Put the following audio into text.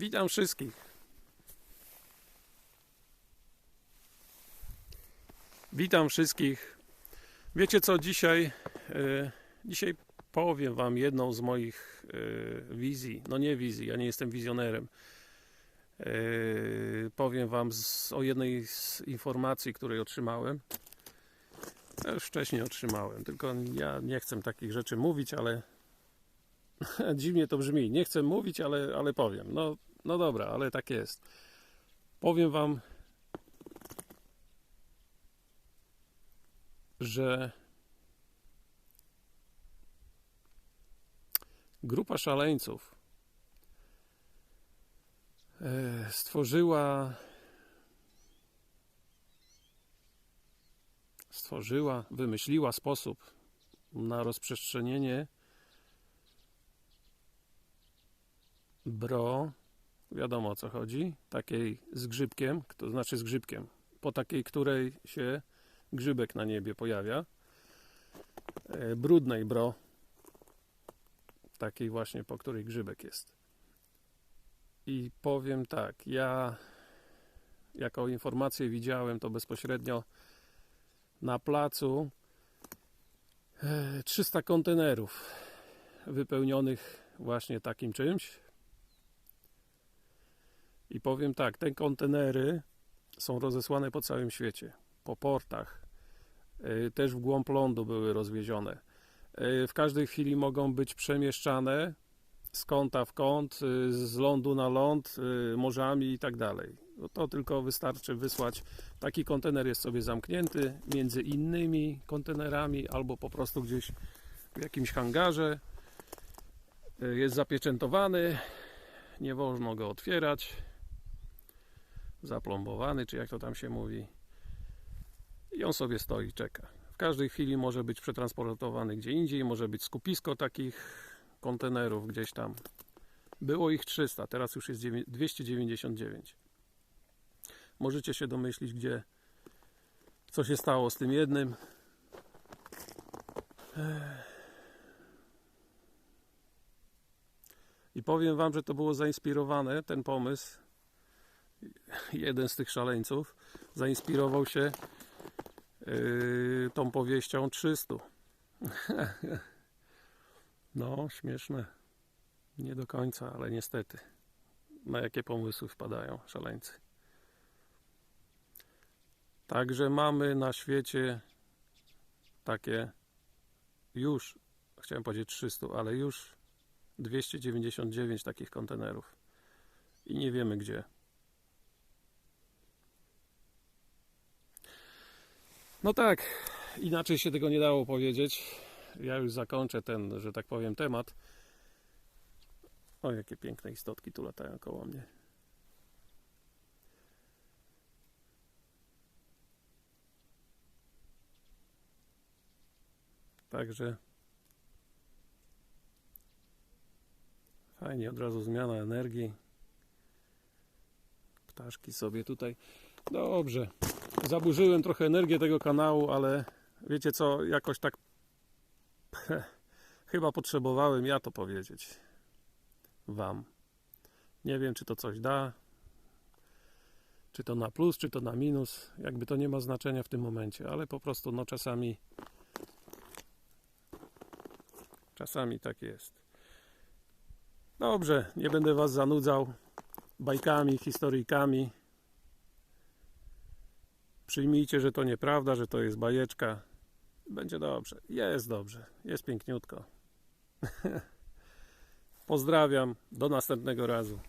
Witam wszystkich. Witam wszystkich. Wiecie co dzisiaj? E, dzisiaj powiem Wam jedną z moich e, wizji. No nie wizji, ja nie jestem wizjonerem. E, powiem Wam o jednej z informacji, której otrzymałem. Ja już wcześniej otrzymałem, tylko ja nie chcę takich rzeczy mówić, ale dziwnie to brzmi. Nie chcę mówić, ale, ale powiem. No, no dobra, ale tak jest. Powiem Wam, że grupa szaleńców e, stworzyła stworzyła, wymyśliła sposób na rozprzestrzenienie bro, wiadomo o co chodzi, takiej z grzybkiem, to znaczy z grzybkiem, po takiej, której się grzybek na niebie pojawia, e, brudnej bro, takiej właśnie, po której grzybek jest. I powiem tak, ja jako informację widziałem to bezpośrednio na placu e, 300 kontenerów wypełnionych właśnie takim czymś. I powiem tak, te kontenery są rozesłane po całym świecie, po portach. E, Też w głąb lądu były rozwiezione. E, W każdej chwili mogą być przemieszczane z kąta w kąt, e, z lądu na ląd, morzami i tak dalej. No to tylko wystarczy wysłać. Taki kontener jest sobie zamknięty między innymi kontenerami albo po prostu gdzieś w jakimś hangarze. Jest zapieczętowany, nie wolno go otwierać. Zaplombowany, czy jak to tam się mówi. I on sobie stoi, czeka. W każdej chwili może być przetransportowany gdzie indziej, może być skupisko takich kontenerów gdzieś tam. Było ich 300, teraz już jest dziewię- 299. Możecie się domyślić, gdzie co się stało z tym jednym. I powiem Wam, że to było zainspirowane, ten pomysł. Jeden z tych szaleńców zainspirował się yy, tą powieścią 300. No, śmieszne. Nie do końca, ale niestety. Na jakie pomysły wpadają szaleńcy. Także mamy na świecie takie już, chciałem powiedzieć 300, ale już 299 takich kontenerów. I nie wiemy gdzie. No tak, inaczej się tego nie dało powiedzieć. Ja już zakończę ten, że tak powiem, temat. O, jakie piękne istotki tu latają koło mnie. Także fajnie, od razu zmiana energii. Ptaszki sobie tutaj. Dobrze. Zaburzyłem trochę energię tego kanału, ale wiecie co, jakoś tak chyba potrzebowałem ja to powiedzieć Wam. Nie wiem, czy to coś da, czy to na plus, czy to na minus. Jakby to nie ma znaczenia w tym momencie, ale po prostu no czasami czasami tak jest. Dobrze, nie będę Was zanudzał bajkami, historyjkami. Przyjmijcie, że to nieprawda, że to jest bajeczka. Będzie dobrze. Jest dobrze. Jest piękniutko. Pozdrawiam. Do następnego razu.